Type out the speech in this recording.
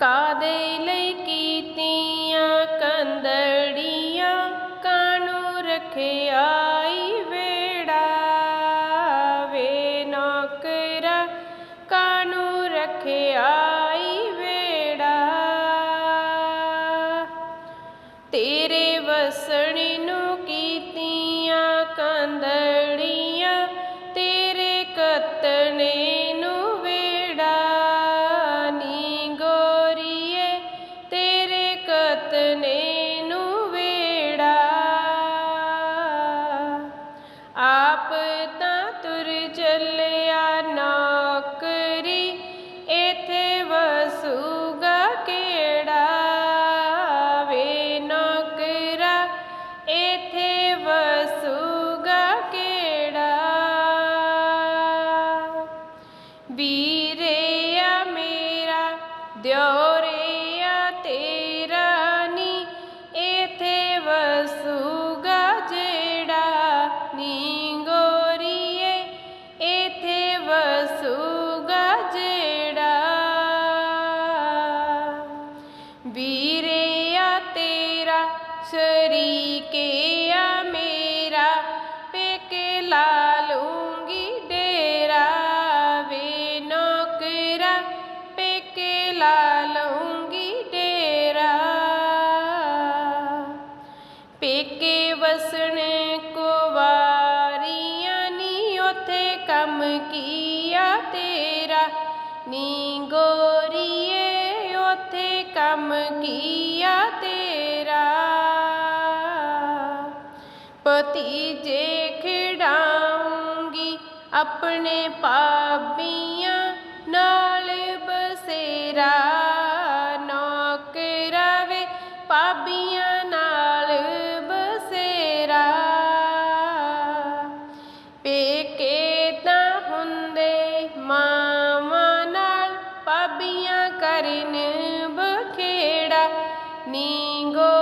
ਕਾਦੇ ਲਈ ਕੀਤੀਆਂ ਕੰਦੜੀਆਂ? ਕਾਨੂੰ ਰਖਿਆਈ ਵੇੜਾ ਵੇ ਨੌਕਰਾ। ਕਾਨੂੰ ਰਖਿਆਈ ਵੇੜਾ। ਤੇਰੇ ਵਸਣ ਨੂੰ वीरय मेरा द्योरे तेरानी एथे वसुगा जेड़ा गोरिए एथे वसुगा जेड़ा। वीरय तेरा शरीके ਪੇਕੇ ਵਸਣ ਕੁਵਾਰੀਆਂ ਨੀ ਉਥੇ ਕੰਮ ਕੀਆ ਤੇਰਾ। ਨੀ ਗੋਰੀਏ ਉਥੇ ਕੰਮ ਕੀਆ ਤੇਰਾ। ਭਤੀਜੇ ਖਿਡਾਉਂਗੀ ਆਪਣੇ ਪਾਬੀਆਂ ਨਾਲ ਬਸੇਰਾ। ਨੌਕਰਾ ਵੇ केतना हुंदे मामा पबिया करिन बखेड़ा। नीगो